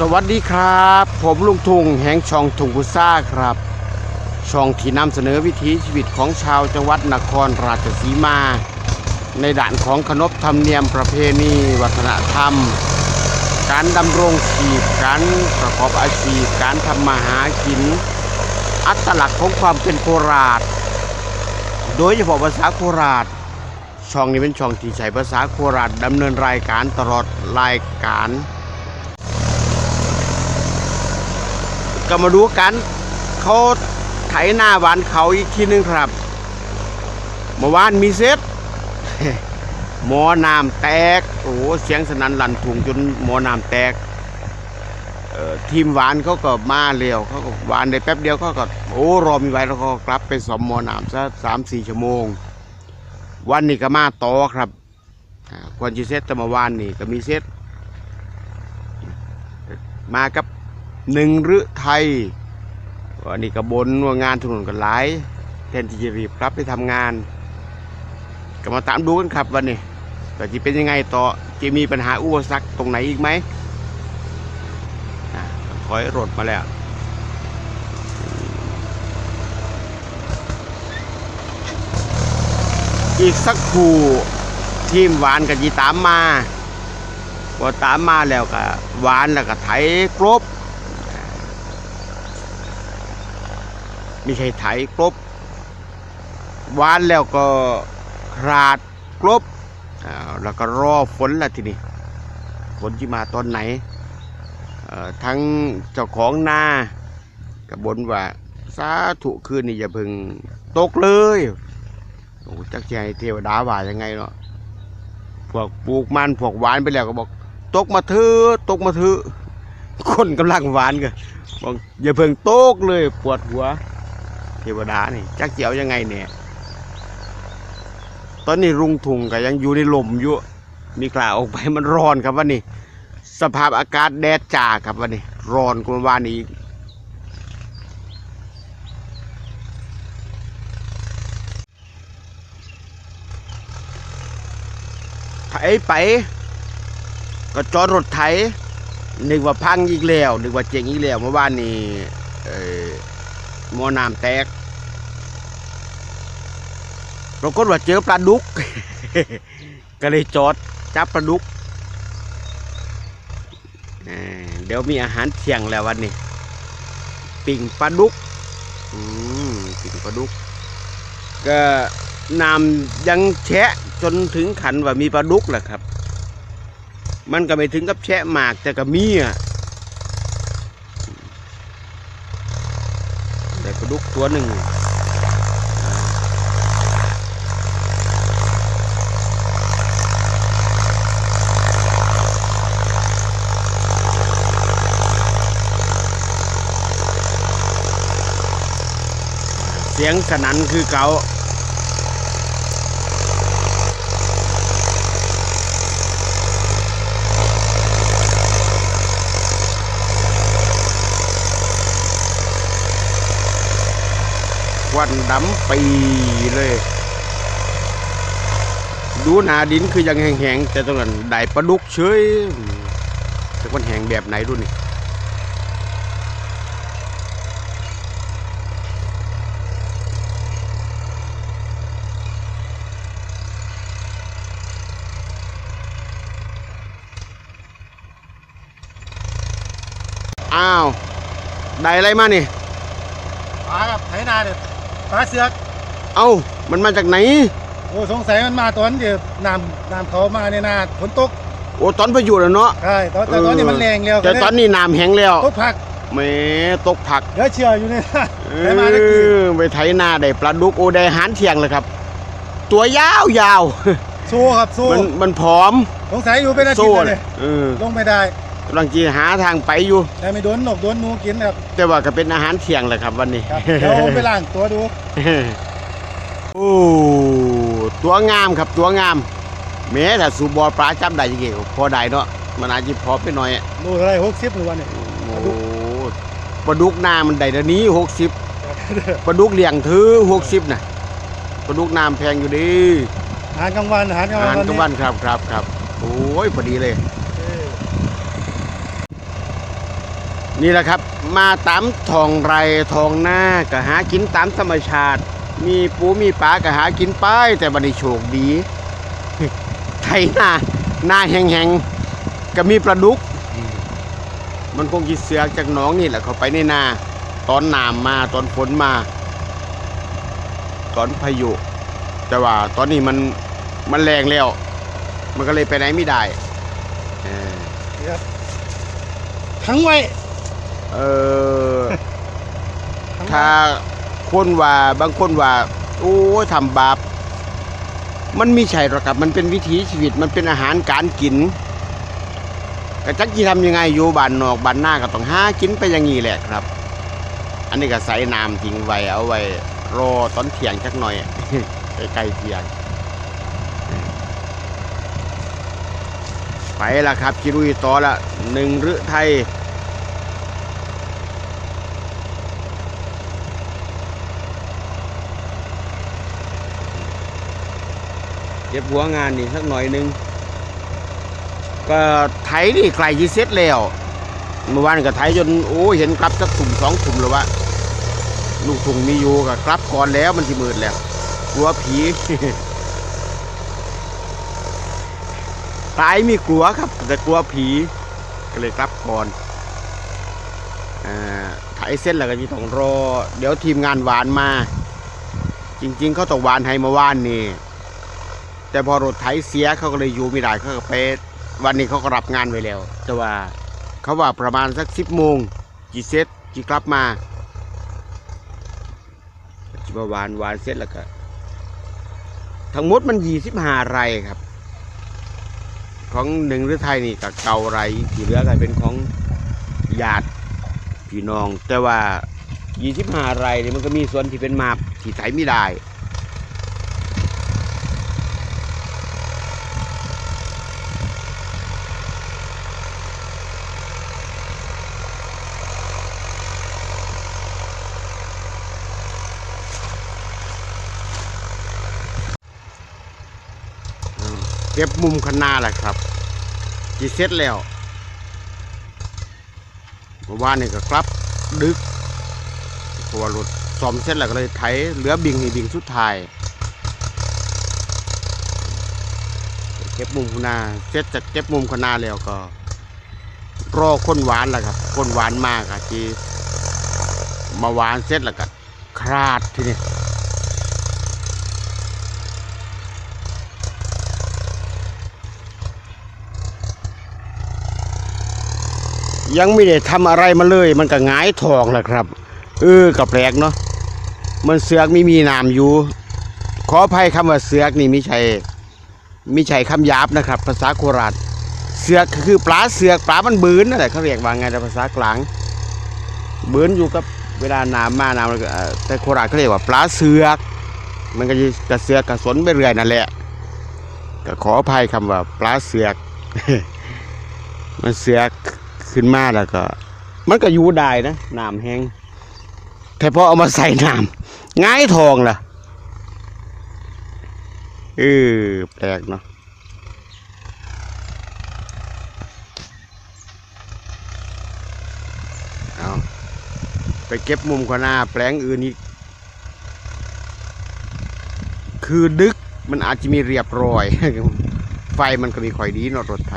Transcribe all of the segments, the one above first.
สวัสดีครับ ผมลุงทุงแห่งช่องทุงกุซ่าครับ ช่องที่นำเสนอวิถีชีวิตของชาวจังหวัดนครราชสีมา ในด่านของขนบธรรมเนียมประเพณี วัฒนธรรม การดำรงชีพการประกอบอาชีพการทำมาหากิน อัตลักษณ์ของความเป็นโคราช โดยเฉพาะภาษาโคราช ช่องนี้เป็นช่องที่ใช้ภาษาโคราชดำเนินรายการตลอดรายการ ก็มาดูกันเขาไถหน้าหวานเขาอีกทีนึงครับเมื่อวานมีเซตหมอน้ำแตก โอ้เสียงสนั่นลั่นถุงจนหมอน้ำแตกทีมหวานเขาก็มาเร็วเขาก็หวานได้แป๊บเดียวเขาก็โอ้รอมีไว้แล้วก็กลับไปสอมหมอน้ำซะสามสี่ชั่วโมง วันนี้ก็มาต่อครับควรจะเซตแต่เมื่อวานนี่ก็มีเซตมากับ หนึ่งฤทัยวันนี้ก็บนว่างานถนนกันหลายแทนที่จะรีบกลับไปทำงาน ก็มาตามดูกันครับวันนี้แต่จะเป็นยังไงต่อจะมีปัญหาอุปสรรคตรงไหนอีกไหมอะถอยรถมาแล้วอีกสักครู่ทีมหวานกับจีตามมาพอตามมาแล้วก็หวานแล้วก็ไถกรบ ไม่ใช่ไถกรบหวานแล้วก็ขาดกรบแล้วก็รอฝนละทีนี้ฝนที่มาตอนไหนทั้งเจ้าของนากับบนว่าสาธุคืนนี้อย่าเพึงตกเลยโอ้จักใจเทวดาว่ายังไงเนาะพวกปลูกมันพวกหวานไปแล้วก็บอก ตกมาเถอะตกมาเถอะคนกำลังหวานกันบอกอย่าเพิ่งตกเลยปวดหัว เทวดานี่จักเจียวยังไงเนี่ยตอนนี้รุงทุงก็ยังอยู่ในลมอยู่มีกล่าวออกไปมันร้อนครับวันนี้ สภาพอากาศแดดจ้าครับวันนี้ ร้อนกว่าวันนี้อีกไถไป ก็จอดรถไถนึกว่าพังอีกแล้วนึกว่าเจ๊งอีกแล้วเมื่อวานนี้เอ หมอน้ำแตกปรากฏว่าเจอปลาดุก ก็เลยจอดจับปลาดุก เดี๋ยวมีอาหารเที่ยงแล้ววันนี้ ปิ่งปลาดุกอืมปิ่งปลาดุก ก็น้ำยังแชะจนถึงขันว่ามีปลาดุกแหละครับ มันก็ไม่ถึงกับแชะหมากแต่ก็มีอะ ไดุกตัวหนึ่งเสียงสนั่นคือเกา่า วันดำปีเลย ดูหนาดินคือยังแห้งๆแต่ตรงนั้นได้ปลาดุกเฉยแต่มันแห้งแบบไหนดูนี่อ้าว ได้อะไรมานี่ปลากับไถนาเด็ด ปลาเสือกเอ้ามันมาจากไหน โอ้สงสัยมันมาตอนเดียวน้ำน้ำเขามาในนาฝนตกโอ้ตอนพายุแล้วเนาะใช่ตอนแต่ตอนนี้มันแรงแล้วแต่ตอนนี้น้ำแห้งแล้วตกผักแหม่ตกผักเดี๋ยวเชื่ออยู่ในนาเอไถมาได้กี่อไปไถนาได้ปลาดุกโอได้อาหารเที่ยงเลยครับ ตัวยาวยาวสู้ครับสู้มันมันผอมสงสัยอยู่เป็นอาทิตสู้ย์แล้วเลเลยยเออลงไม่ได้ กำลังจีหาทางไปอยู่ แต่ไม่โดนหนกโดนหนูกินครับแต่ว่าก็เป็นอาหารเที่ยงแหละครับวันนี้ ครับ เดี๋ยวผมไปล้างตัวดู โอ้ตัวงามครับตัวงามแม้แต่สูบบอปลาจับได้จริงๆพอได้เนาะมันอาจจะพอไปหน่อยอะดูเท่าไหรหกสิบหรือวันนี้โอ้ปลาดุกนามันได้เดี๋ยวนี้หกสิบปลาดุกเลี้ยงถือหกสิบนะปลาดุกน้ำแพงอยู่ดีอาหารกลางวันอาหารกลางอาวันหารวันกลางนี้วันครับครับครับโอ้ยพอดีเลย เออ นี่แหละครับ มาตามทองไรทองหน้าก็หากินตามธรรมชาติ มีปูมีปลาก็หากินไปแต่บันนี้โชคดีไทยหน้าหน้าแห้งๆก็มีปลาดุก มันคงกินเสือกจากหน้องนี่แหละเขาไปในนา ตอนน้ำมาตอนฝนมา ตอนพายุแต่ว่าตอนนี้มันมันแรงแล้ว มันก็เลยไปไหนไม่ได้ เออ ทั้งไว้ เออทั้งไว้ถ้าคนว่าบางคนว่า โอ้ยทำบาป มันมีใช่หรอกครับ มันเป็นวิถีชีวิต มันเป็นอาหารการกินกระจักจีทำยังไงอยู่บ้านนอกบ้านหน้าก็ต้องหากินไปอย่างนี้แหละครับ อันนี้ก็ใส่น้ำทิ้งไว้เอาไว้รอตอนเที่ยงสักหน่อยใกล้เที่ยงไปละครับคิรุยต่อละหนึ่งฤไทย ก็บหัวงานนี่สักหน่อยหนึงก็ไถนี่ไกลที่เสร็จแล้วเมื่อวานก็ไถจนโอ้เห็นกลับสักถุ่มสองถุ่มแล้ววะลูกถุงมีอยู่ก็กลับก่อนแล้วมันสิมืดแล้วกลัวผีตายมีกลัวครับ แต่กลัวผีก็เลยกลับก่อนอไถเส้นแล้วก็จะต้องรอ เดี๋ยวทีมงานหวานมา จริง ๆ เขาต้องหวานให้เมาว่านนี่ แต่พอรถไถเสียเขาก็เลยอยู่ไม่ได้เขาก็ไปวันนี้เขาก็รับงานไว้แล้ว แต่ว่าเขาว่าประมาณสักสิบโมงจีเซตจีกลับมาจีมาวานวานเสร็จแล้วก็ทั้งหมดมันยี่สิบห้าไร่ครับ ของหนึ่งหรือไทยนี่กับเก่าไร่ที่เหลือก็เป็นของญาติพี่น้อง แต่ว่ายี่สิบห้าไร่นี่มันก็มีส่วนที่เป็นมาบที่ไถไม่ได้ เก็บมุมคนาแหละครับจีเสร็จแล้วเมื่อวานนี่ก็ครับ ดึกเพราะว่ารถซ่อมเสร็จแล้วก็เลยไถเหลือบิงนี่บิงสุดท้ายเก็บมุมคนาเสร็จจากเก็บมุมคนาแล้วก็ รอคนหวานแหละครับคนหวานมากอะที่มาหวานเสร็จแล้วก็คราดทีนี้ ยังไม่ได้ทำอะไรมาเลย มันก็หงายทองแหละครับ เออกับแปลกเนาะมันเสือกไม่มีนามอยู่ ขออภัยคำว่าเสือกนี่ไม่ใช่ไม่ใช่คำหยาบนะครับ ภาษาโคราชเสือกคือปลาเสือกปลามันบืนนั่นแหละเขาเรียกว่าไงในภาษากลางบืนอยู่กับเวลาน้ำมาน้ำมันก็เอ่อแต่โคราชเขาเรียกว่าปลาเสือก มันก็จะกระเสือกกระสนไปเรื่อยนั่นแหละก็ขออภัยคำว่าปลาเสือก มันเสือก ขึ้นมาแล้วก็ มันก็อยู่ได้นะน้ำแห้งแต่พอเอามาใส่น้ำง่ายทองล่ะเออแปลกเนาะเอาไปเก็บมุมข้าหน้าแปลงอื่นอีกคือดึกมันอาจจะมีเรียบร้อย ไฟมันก็มีค่อยดีเนอะรถไถ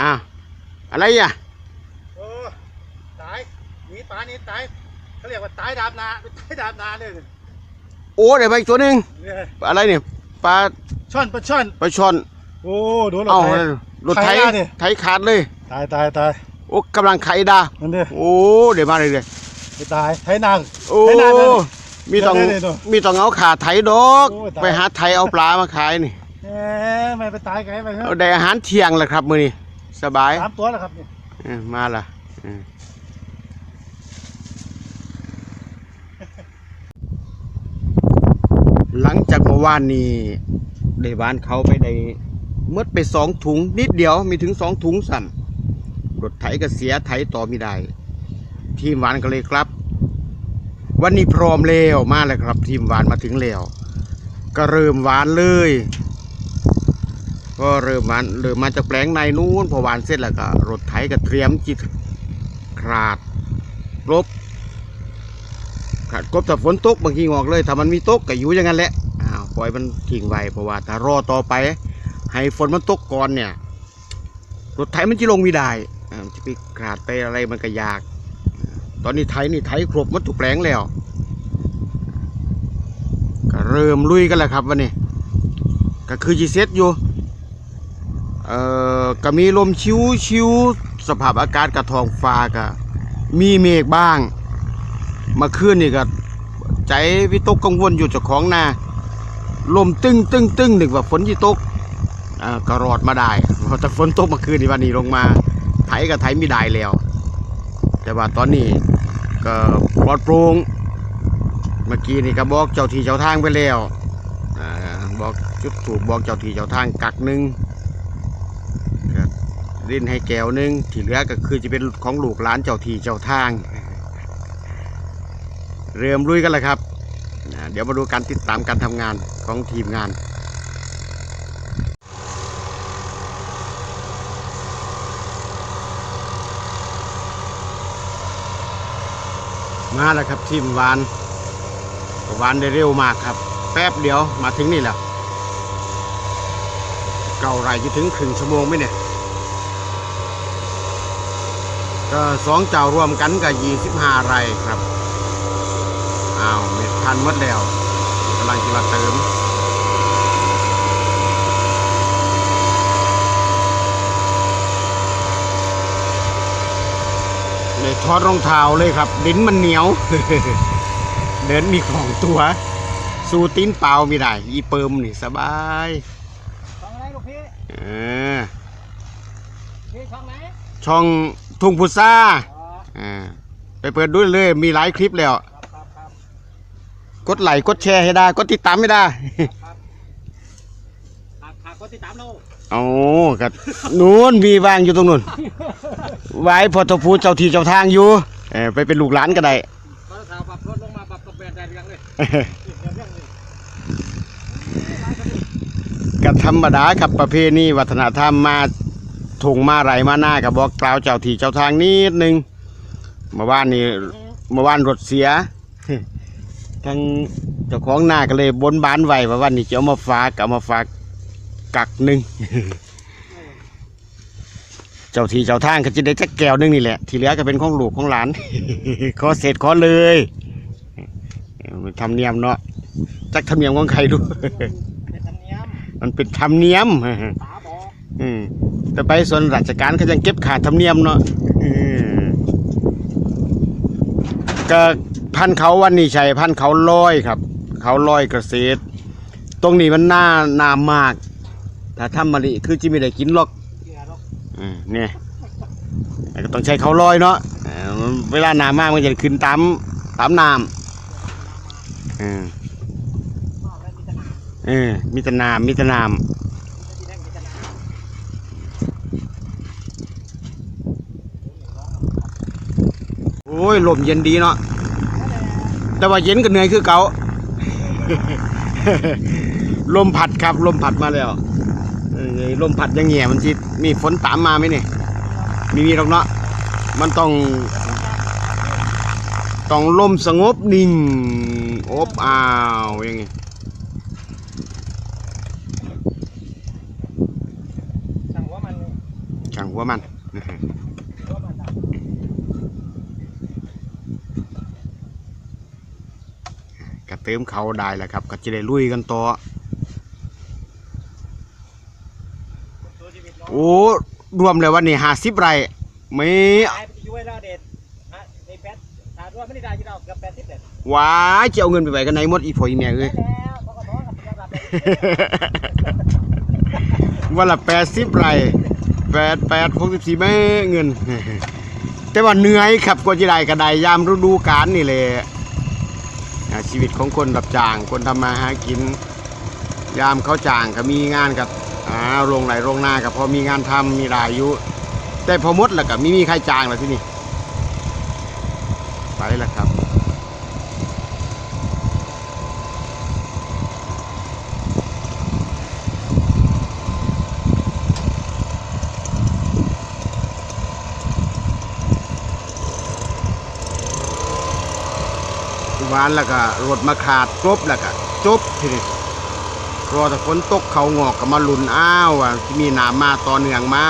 อ้าว อะไรอะโอ้ตายหนีปลานี่ตายเขาเรียกว่าตายดาบนาตายดาบนาเลยโอ้เดี๋ยวไปอีกตัวหนึ่งเนี่ยอะไรเนี่ยปลาช่อนปลาช่อน ปลาช่อนโอ้โดนเราเอ้าไทยรถไถไถหน้าดิ ไถขาดเลย ตายตายตายโอ้กำลังไขดา นั่นเด้อโอ้เดี๋ยวมาเลยเลยไปตายไทยนางโอ้ไถนาเลยมีต้องเดี๋ยวเดี๋ยวเดี๋ยวมีต้องเอาขาไถดอก โอ้ตาย ไปหาไถเอาปลามาขายนี่แหมไม่ไปตายไกลไปเถเอาอะได้อาหารเที่ยงแล้วครับมื้อนี้ สบายสามตัวแล้วครับเนี่ยเออมาละเออหลังจากเมื่อวานนี้ได้หวานเขาไปได้หมดไปสองถุงนิดเดียวมีถึงสองถุงสั่นรถไถก็เสียไถต่อไม่ได้ ทีมหวานก็เลยครับ วันนี้พร้อมแล้วมาแล้วครับ ทีมหวานมาถึงแล้ว ก็เริ่มหวานเลย ก็เริ่มมาเริ่มมาจากแปลงในนู้นพอวานเสร็จแล้วก็รถไถก็เตรียมจิตขาดกลบขาดกลบแต่ฝนตกบางทีงอกเลยถ้ามันมีตกก็อยู่อย่างนั้นแหละอ้าวปล่อยมันทิ้งไว้เพราะว่าถ้ารอต่อไป ให้ฝนมันตกก่อนเนี่ยรถไถมันจะลงไม่ได้จะไปขาดไปอะไรมันก็ยาก ตอนนี้ไถนี่ไถครบมัดทุกแปลงแล้วก็เริ่มลุยกันแล้วครับวันนี้ก็คือจีเซ็ตอยู่ เอ่อก็มีลมชิวชิวสภาพอากาศกับทองฟ้าก็มีเมฆบ้าง มาคืนนี่ก็ใจวิตกกังวลอยู่เจ้าของนาลมตึ้งตึ้งตึ้งนึกว่าฝนจะตกอ่าก็รอดมาได้พราะแต่ฝนตกเมื่อคืนนี่วันนี้ลงมาไถก็ไถไม่ได้แล้ว แต่ว่าตอนนี้ก็ปลอดโปร่งเมื่อกี้นี่ก็บอกเจ้าที่เจ้าทางไปแล้วอ่าบอกจุดถูกบอกเจ้าที่เจ้าทางกักหนึ่ง ลิ้นให้แก้วหนึ่งที่เหลือก็คือจะเป็นของลูกหลานเจ้าที่เจ้าทาง เริ่มลุยกันแล้วครับ เดี๋ยวมาดูการติดตามการทำงานของทีมงานมาแล้วครับทีมวานวานได้เร็วมากครับ แป๊บเดียวมาถึงนี่แหละเก่าไรจะถึงครึ่งชั่วโมงไหมเนี่ย ก็สองเจ้ารวมกันก็ยี่สิบห้าไรครับอ้าวเม็ดพันหมดแล้วกำลังจะมาเติมเลยถอดรองเท้าเลยครับ ดินมันเหนียว เดินมีของตัว สู้ตีนเปล่าไม่ได้อีเปิมนี่สบายช่องอะไรลูกพี่เออพี่ช่องไหนช่อง ทุ่งพุทราอ๋ออ่าไปเปิดดูเลย มีหลายคลิปแล้วครับครับครับกดไลค์กดแชร์ให้ได้ กดติดตามไม่ได้ครับหากหากคนติดตามเราเอากับนู้นมีวางอยู่ตรงนู้นไว้พอทพูเจ้าที่เจ้าทางอยู่เออไปเป็นลูกหลานก็ได้ก็ข่าวปรับลดลงมาปรับกระเบียดแดดยังเลยเดี๋ยวเรื่องนี้ก็ธรรมดาครับประเพณีวัฒนธรรมมา ถุงมาไรมาหน้ากับบอกกล่าวเจ้าที่เจ้าทางนิดนึงเมื่อวานนี้เมื่อวานรถเสียทั้งเจ้าของหน้าก็เลยบนบานไว้ว่าวันนี้จะเอามาฝากเอามาฝากกักหนึ่งเจ้าที่เจ้าทางก็จะได้จักแก้วหนึงนี่แหละ ที่เหลือก็เป็นของลูกของหลานขอเสร็จขอเลยมันทำเนียมเนาะจักทำเนียมของใครดูเป็นธรรมเนียมมันเป็นธรรมเนียมตาบ อกอืมแต่ไปส่วนราชการเขายังเก็บขาดธรรมเนียมเนาะอืมก็พันเขาวันนี้ชัยพันเขาลอยครับ เขาลอยเกษตร ตรงนี้มันน่านามมาก ถ้าทำมะลิคือจิไม่ได้กินหรอกเกียร์หรอกอืมเนี่ยแต่ก็ต้องใช้เขาลอยเนาะเอ่อเวลาน้ำมากมันจะขึ้นตามตามน้ำอืมชอบแล้วมีตนาเออมีแต่น้ำมีแต่น้ำ ที่แรกมีตนา โอ้ยลมเย็นดีเนาะแต่ว่าเย็นก็เหนื่อยคือเก่าลมพัดครับ ลมพัดมาแล้วเออลมพัดอยังเงี้ยมันสิมีฝนตามมาไหมเนี่ยมีมีหรอกเนาะมันต้อง ต้องลมสงบนิ่งอบอ้าวอย่างงี้สั่งว่ามันช่างหัวมัน ว่ามัน ก็เติมเขาได้แหละครับ ก็จะได้ลุยกันต่อตัวชีวิตเนาะโอ้รวมแล้ววันนี้ห้าสิบไร่ไม่ตายไปช่วยแล้วเด็ดฮะในแปดถ้ารวมไม่ได้ได้ยี่เราเกือบแปดสิบเด็ดว้ายจะเอาเงินไปไว้กันไหนหมดอีพ่ออีแม่เอ้ยแล้วเขาก็บอกกับเราแบบวันละแปดสิบไร่แปดแปดหกสิบสี่แม่เงิน แต่ว่าเหนื่อยครับกว่าจะได้ก็ได้ยามฤดูกาลนี่แหละอ่า ชีวิตของคนรับจ้าง คนทำมาหากิน ยามเขาจ้างก็มีงานกับอ่าโรงไหลโรงนากับพอมีงานทำมีรายอยู่แต่พอมดแล้วก็ไม่มีใครจ้างแล้วที่นี่ไปแล้วครับานแล้วก็รถมาขาดครบแล้วก็จบทีนี้รอแต่ฝนตกเขางอกก็มาลุนอ้าวที่มีน้ำมาต่อเนื่องไม้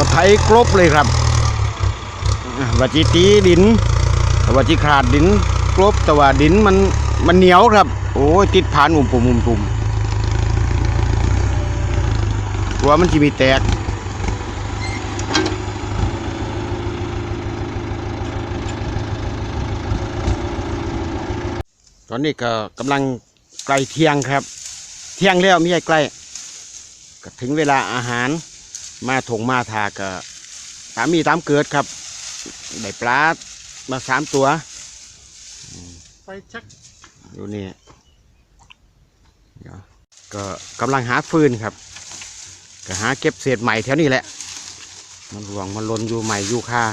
ก็ไถกรบเลยครับวัจิตีดินวัจิขาดดินกรบแต่ว่าดินมันมันเหนียวครับ โอ้ยติดผานอุ่มปุ่มอุ่มปุ่มกลัวมันจะมีแตกตอนนี้ก็กำลังใกล้เที่ยงครับ เที่ยงแล้วไม่ใช่ใกล้ก็ถึงเวลาอาหาร มาถงมาทาก็ตามมีตามเกิดครับได้ปลามาสามตัวไปชักอยู่นี่เดี๋ยวก็กำลังหาฟืนครับ ก็หาเก็บเศษใหม่แถวนี้แหละ มันรวงมันลนอยู่ใหม่อยู่ค่า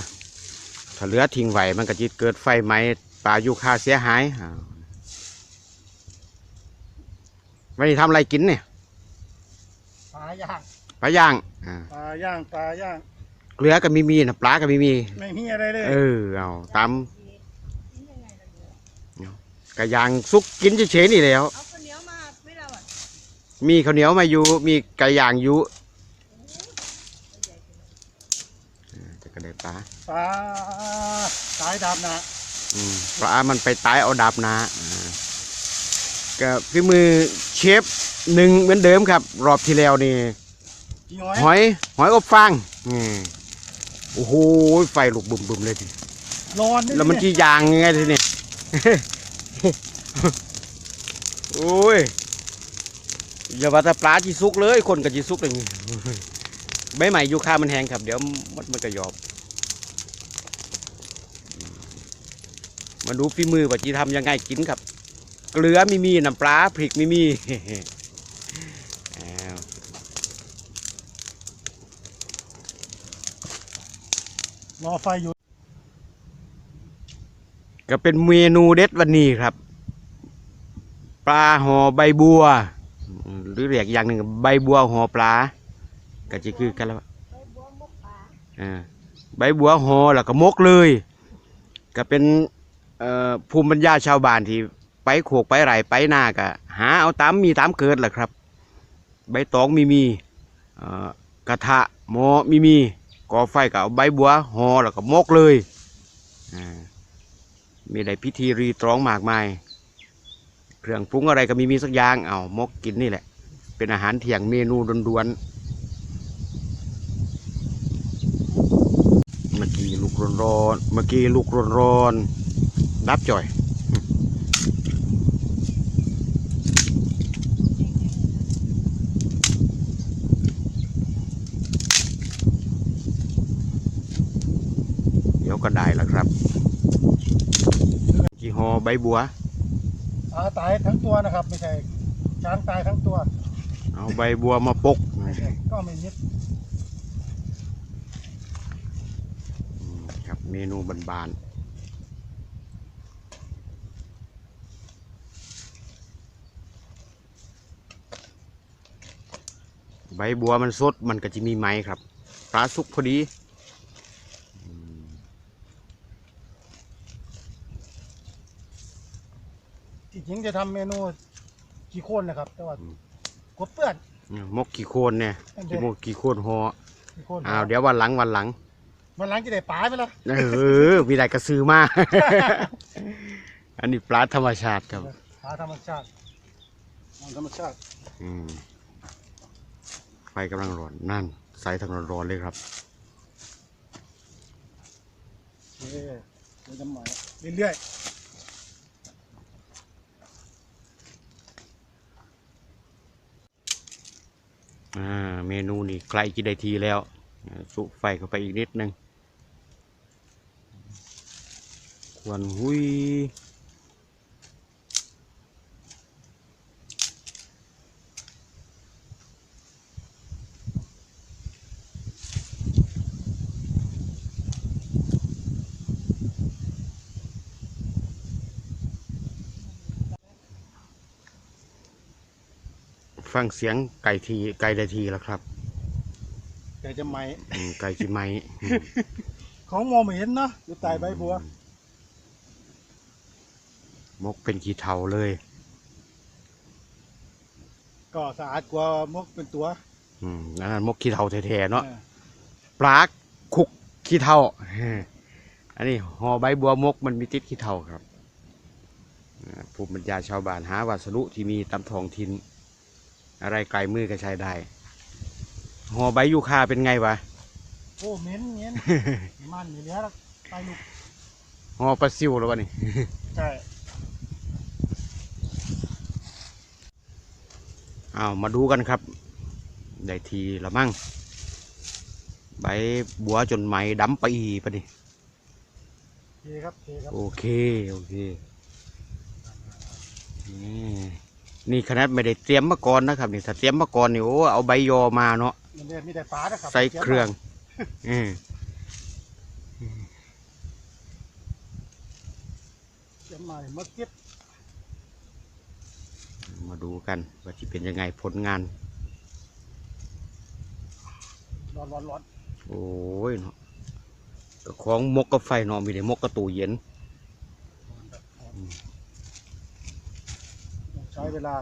ถ้าเหลือทิ้งไหวมันก็จิเกิดไฟไหม้ปลาอยู่ค่าเสียหายอ้าววันนี้ทำอะไรกินเนี่ยปลาย่างปลาย่าง อ่า ปลาย่างปลาย่างเกลือก็มีมีนะปลาก็มีมี ไม่มีอะไรเลยเออเอาตามกระยางซุกกินเฉยๆนี่แหล้ว เอาข้าวเหนียวมาไม่เราอะมีข้าวเหนียวมาอยู่มีไก่ย่างอยู่เออจะกระไดปลาปลาสายดำนะอืมปลามันไปตายเอาดับนะอ่าก็คือมือเชฟหนึ่งเหมือนเดิมครับ รอบที่แล้วนี่กี่ หอย หอย หอยอบฟางอืมโอ้โห ไฟลุกบุ่มๆเลยทีร้อนยแล้วมันจียางยังไงทีนี่โอ้ยอย่าว่าแต่ปลาจีซุกเลย คนกับจีซุกอย่างนี้ ใบใหม่ยูคามันแห้งครับ เดี๋ยวมันมันก็ยอบ มาดูฝีมือว่าจีทำยังไงกินครับ เกลือไม่มีน้ำปลาพริกไม่มี อ้าว รอไฟอยู่ ก็เป็นเมนูเด็ดวันนี้ครับ ปลาห่อใบบัว หรือเรียกอย่างหนึ่งใบบัวห่อปลาก็จะคือกันแล้วไปบัวมกปลาใบบัวห่อแล้วก็มกเลย ก็เป็นภูมิปัญญาชาวบ้านที่ไปโขกไปไร่ไปหน้าก็หาเอาตามมีตามเกิดแหละครับ ใบตองมีมีกระทะหม้อมีมี ก่อไฟก็เอาใบบัวหอแล้วก็มกเลยอ่ามีได้พิธีรีตรองมากมาย เครื่องปรุงอะไรก็มีมีสักอย่างเอามกกินนี่แหละ เป็นอาหารเที่ยงเมนูด่วนๆเมื่อกี้ลูกร้อนๆเมื่อกี้ลูกร้อนๆดับจ่อย เดี๋ยวก็ได้แล้วครับกี่หอ ใบบัวปลาตายทั้งตัวนะครับ ไม่ใช่ช้างตายทั้งตัว เอาใบบัวมาปกก็ไม่นิดอืมครับเมนูบานๆใบบัวมันสดมันก็จะมีไหมครับปลาสุกพอดีอืม ที่ จริงจะทำเมนูขี้โคลนนะครับ แต่ว่ากลัวเปื้อน มกกี่โคนเนี่ยอันเดีกี่ยว มกกี่โคนหอขี้โคลนอ้าวเดี๋ยววันหลังวันหลังวันหลังจะได้ปลาไหมล่ะเออมีได้กระซื้อมา อันนี้ปลาธรรมชาติครับ ปลาธรรมชาติปลาธรรมชาติอืมไฟกำลังร้อนนั่นใส่ทั้งร้อนๆเลยครับเอ๊ะเดี๋ยวจะหมายเรื่อย เมนูนี่ใกล้จะได้ทีแล้ว สุไฟเข้าไปอีกนิดนึง ควรหุย ฟังเสียงไก่ทีไก่ได้ทีแล้วครับแต่จะไหมอืมไก่จิไหมอืมของมองไม่เห็นเนาะอยู่ใต้ใบบัวมกเป็นขี้เทาเลย ก็สะอาดกว่ามกเป็นตัวอืมอันนั้นมกขี้เทาแท้ๆเนาะออปลาคุกขี้เทาเฮ้อันนี้ห่อใบบัวมกมันมีติดขี้เทาครับอ่าภูมิปัญญาชาวบ้านหาวัสดุที่มีตามท้องถิ่น อะไรไกลมือก็ใช้ได้ห่อใบยูคาเป็นไงวะโอ้เหม็นเหม็นมันมีเหลือแล้วไปลูกห่อปลาซิวแล้ววะนี่ใช่อ้าวมาดูกันครับ ได้ทีละมั่งใบบัวจนไหมดำไปอีปะนี่เทครับเทครับโอเค โอเคนี่ นี่ขนาดไม่ได้เตรียมมาก่อนนะครับนี่ถ้าเตรียมมาก่อนนี่โอ้เอาใบยอมาเนาะมันเรียมีแต่ปลานะครับใส่เครื่องอืมเจียมใหม่มดเก็บมาดูกันว่าจะเป็นยังไงผลงานร้อนร้อนร้อนโอ้ยเนาะก็ของมกกับไฟเนาะมีแต่มกกับตู้เย็น ใช้เวลา